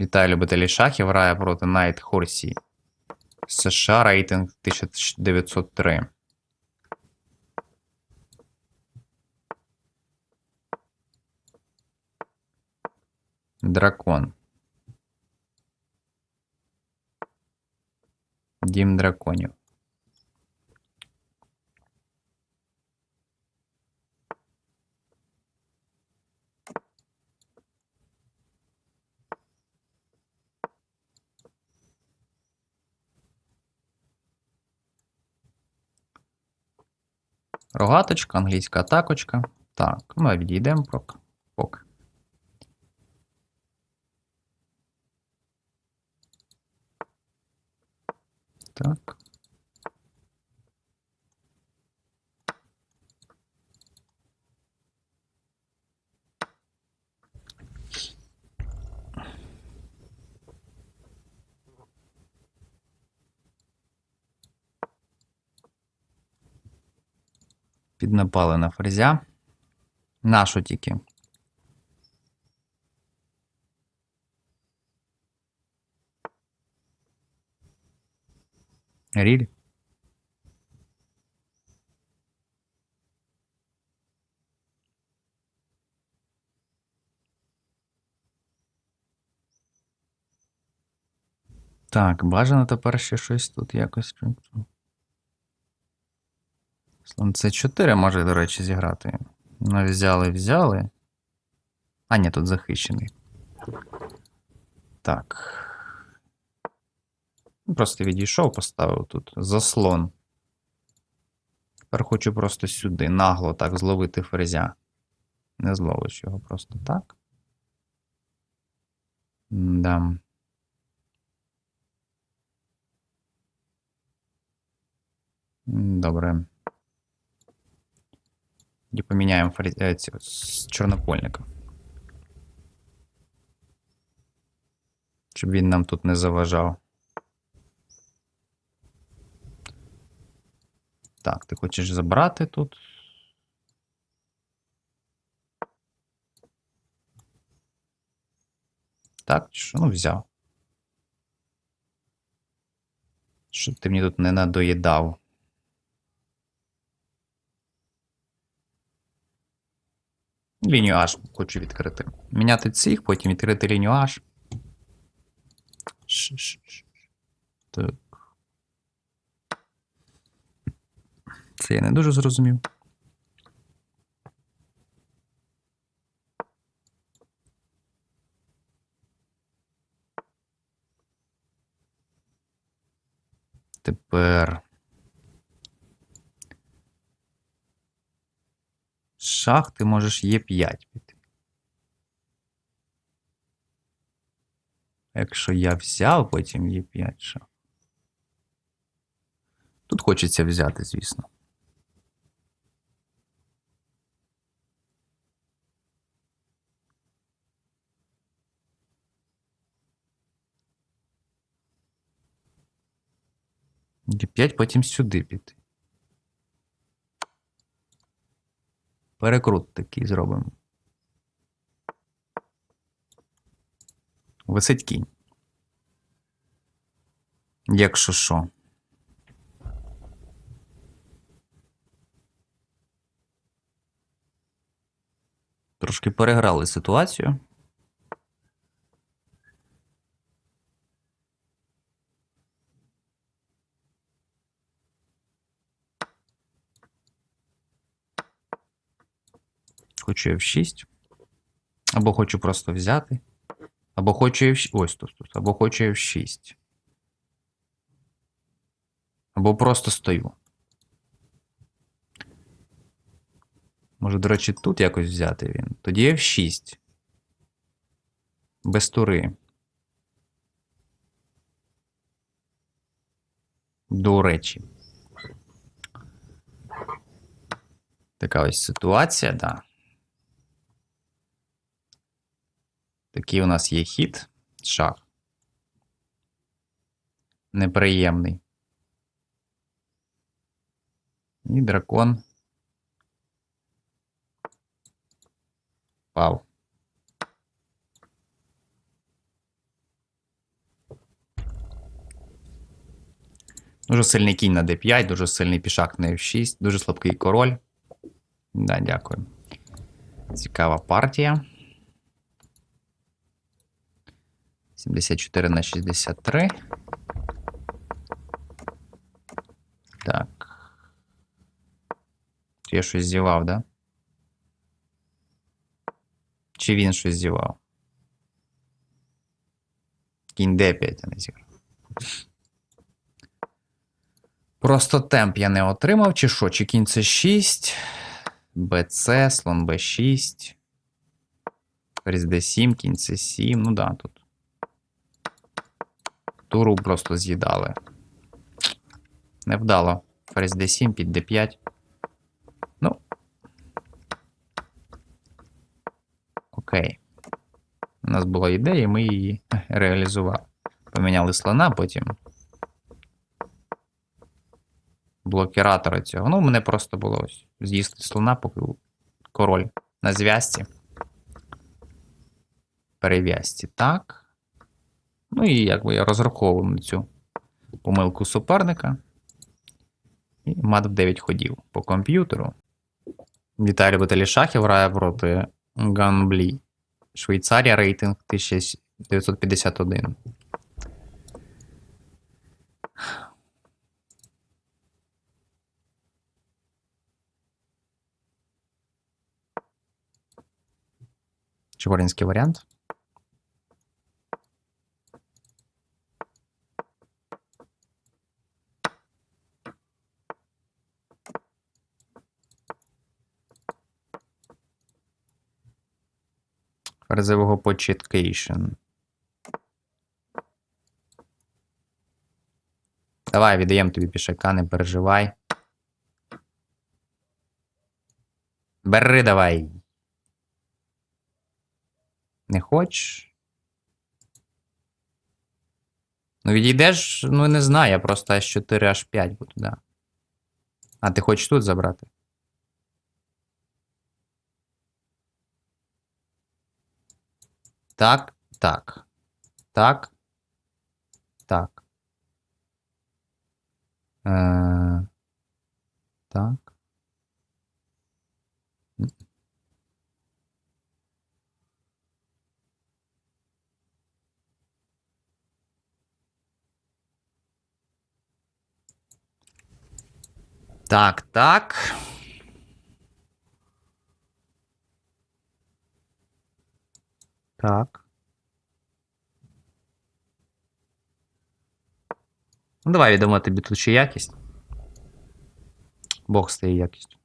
Вітаю любителі шахів. Грає проти Найт Хорсі. США рейтинг 1903. Дракон. Дім драконів. Рогаточка, англійська атакочка. Так, ми відійдемо прок. поки. Так. Піднапали на ферзя. Нашу тільки. Ріль? Так, бажано тепер ще щось тут якось. Слон С4 може, до речі, зіграти. Ну, взяли, взяли. А, ні, тут захищений. Так. Ну, Просто відійшов, поставив тут заслон. Тепер хочу просто сюди, нагло так зловити ферзя. Не зловиш його просто так. Да. Добре. І поміняємо ферзь, е, з чорнопольника. Щоб він нам тут не заважав. Так, ти хочеш забрати тут. Так, що? Ну, взяв. Щоб ти мені тут не надоїдав. Лінію H хочу відкрити. Міняти цих, потім відкрити лінію H. Так. Це я не дуже зрозумів. Тепер. Шах ти можеш Е5 піти. Якщо я взяв, потім Е5 шах. Тут хочеться взяти, звісно. Е5 потім сюди піти. Перекрут такий зробимо. Висить кінь. Якщо що. Трошки переграли ситуацію. Хочу F6. Або хочу просто взяти. Або хочу F6. Ось тут, тут. Або хочу F6. Або просто стою. Може, до речі, тут якось взяти він. Тоді F6. Без тури. До речі. Така ось ситуація. Да. Такий у нас є хід, шах. Неприємний. І дракон. Пав. Дуже сильний кінь на d5, дуже сильний пішак на f6, дуже слабкий король. Да, дякую. Цікава партія. 74 на 63. Так. Я щось зівав, да? Чи він щось зівав? Кінь d5 я не зіграв. Просто темп я не отримав, чи що? Чи кінь c6, bc, слон b6, ферзь d7, кінь c7. Ну да, тут. Туру просто з'їдали. Невдало. Ферзь d7 під d5. Ну. Окей. У нас була ідея, ми її реалізували. Поміняли слона, потім. Блокіратора цього. Ну, мене просто було ось з'їсти слона, поки король на зв'язці. Перев'язці. Так. Ну і якби я розраховував на цю помилку суперника. І мат в 9 ходів по комп'ютеру. Віталій любителі шахів грає проти Ганблі. Швейцарія рейтинг 1951. Чебуринський варіант. Ферзевого початкейшн. Давай, віддаємо тобі пішака, не переживай. Бери давай. Не хочеш? Ну, відійдеш, ну не знаю, я просто аж 4 аж 5 буду, да. А ти хочеш тут забрати? Так, так. Так. Так. Е, так. Так, так. Так. Ну, давай віддамо тобі тут ще якість. Бог стає якістю.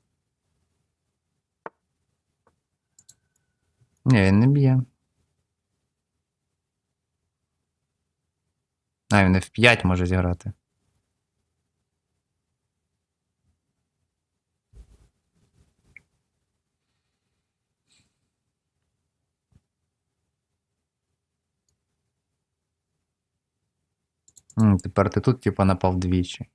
Ні, він не б'є. А, він в 5 може зіграти. Тепер ти тут, типа, напав двічі.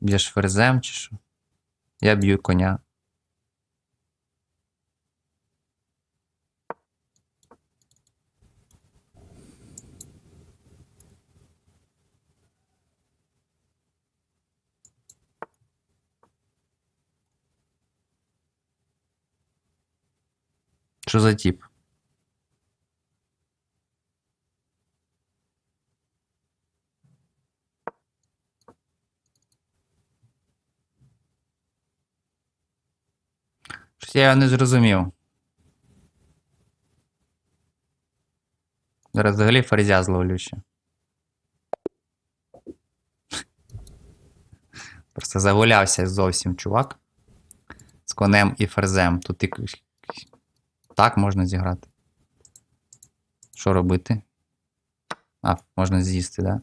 Б'єш ферзем чи що? Я б'ю коня. Що за тип? Щось я не зрозумів. Зараз взагалі ферзя зловлю ще. Просто загулявся зовсім чувак. З конем і ферзем. Тут так можна зіграти. Що робити? А, можна з'їсти, да?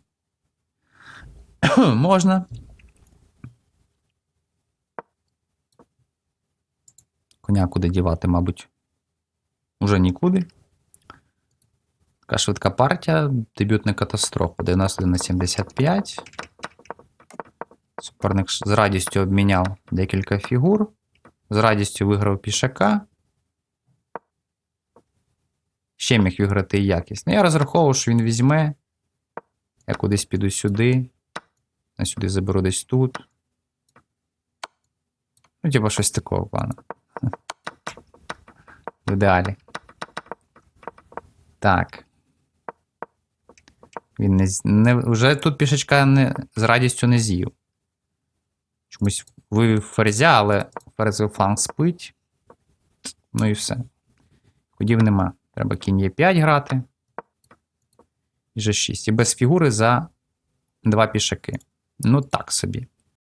можна. Коня куди дівати, мабуть. Уже нікуди. Така швидка партія. Дебютна катастрофа. 90 на 75. Суперник з радістю обміняв декілька фігур. З радістю виграв пішака. Ще міг виграти якісно. Я розраховував, що він візьме. Я кудись піду сюди. Я сюди заберу десь тут. Ну, типа щось такого плану. В ідеалі. Так. Він не, не вже тут пішечка не, з радістю не з'їв. Чомусь вивів ферзя, але ферзовий фланг спить. Ну і все. Ходів нема. Треба кінь Е5 грати. І G6. І без фігури за два пішаки. Ну так собі.